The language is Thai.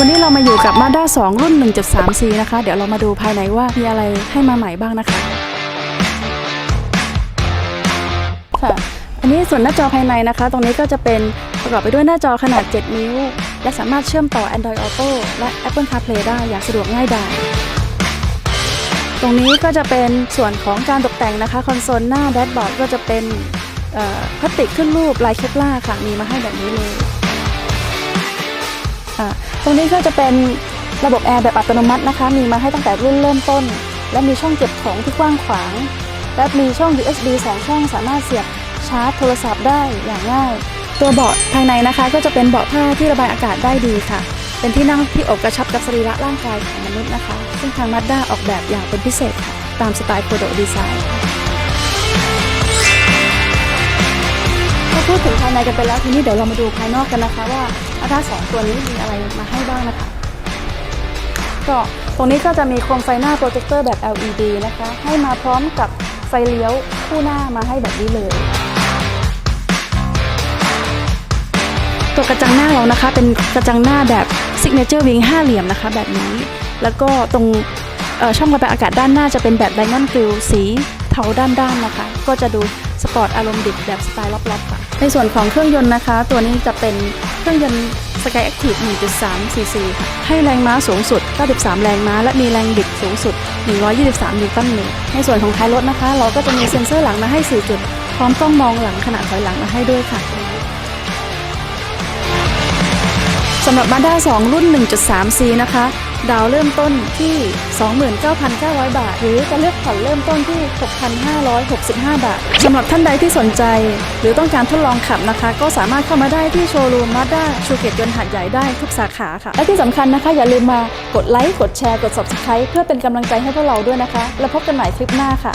วันนี้เรามาอยู่กับ Mazda 2 รุ่น 1.3C นะคะ เดี๋ยวเรามาดูภายในว่ามีอะไรให้มาใหม่บ้างนะคะ ค่ะ อันนี้ส่วนหน้าจอภายในนะคะ ตรงนี้ก็จะเป็นประกอบไปด้วยหน้าจอขนาด 7 นิ้ว และสามารถเชื่อมต่อ Android Auto และ Apple CarPlay ได้อย่างสะดวกง่ายดายตรงนี้ก็จะเป็นส่วนของการตกแต่งนะคะ คอนโซลหน้าแดชบอร์ดก็จะเป็นพลาสติกขึ้นรูปลายเคปลาค่ะ มีมาให้แบบนี้เลยอ่า ตรงนี้ก็จะเป็นระบบแอร์แบบอัตโนมัตินะคะ มีมาให้ตั้งแต่รุ่นเริ่มต้น และมีช่องเก็บของที่กว้างขวาง และมีช่อง USB 2 ช่องสามารถเสียบชาร์จโทรศัพท์ได้อย่างง่าย ตัวเบาะภายในนะคะ ก็จะเป็นเบาะผ้าที่ระบายอากาศได้ดีค่ะ เป็นที่นั่งที่อบกระชับกับสรีระร่างกายของมนุษย์นะคะ ซึ่งทางมาด้าออกแบบอย่างเป็นพิเศษค่ะ ตามสไตล์โคโดดีไซน์พูดถึงภายในกันไปแล้วทีนี้เดี๋ยวเรามาดูภายนอกกันนะคะว่า มาด้าสองตัวนี้มีอะไรมาให้บ้างนะคะ ก็ตรงนี้ก็จะมีโคมไฟหน้าโปรเจคเตอร์แบบ LED นะคะ ให้มาพร้อมกับไฟเลี้ยวคู่หน้ามาให้แบบนี้เลยตัวกระจังหน้าเรานะคะ เป็นกระจังหน้าแบบ Signature Wing ห้าเหลี่ยมนะคะ แบบนี้ แล้วก็ตรงช่องระบายอากาศด้านหน้าจะเป็นแบบ Diamond Grill สี เทาด้านๆนะคะ ก็จะดูสปอร์ตอารมณ์ดิบแบบสไตล์ล็อบๆค่ะ ในส่วนของเครื่องยนต์นะคะ ตัวนี้จะเป็นเครื่องยนต์ Sky Active 1.3 cc ค่ะให้แรงม้าสูงสุด 93 แรงม้า และมีแรงบิดสูงสุด 123 นิวตันเมตร ในส่วนของท้ายรถนะคะ เราก็จะมีเซ็นเซอร์หลังมาให้ 4 จุด พร้อมกล้องมองหลังขณะถอยหลังมาให้ด้วยค่ะสำหรับ Mazda 2 รุ่น 1.3C นะคะ ดาวเริ่มต้นที่ 29,900 บาท หรือจะเลือกผ่อนเริ่มต้นที่ 6,565 บาทสำหรับท่านใดที่สนใจ หรือต้องการทดลองขับนะคะ ก็สามารถเข้ามาได้ที่โชว์รูมมาด้าชูเกตยนต์หัดใหญ่ได้ทุกสาขาค่ะ และที่สำคัญนะคะ อย่าลืมมากดไลค์กดแชร์กด Subscribe เพื่อเป็นกำลังใจให้พวกเราด้วยนะคะ แล้วพบกันใหม่คลิปหน้าค่ะ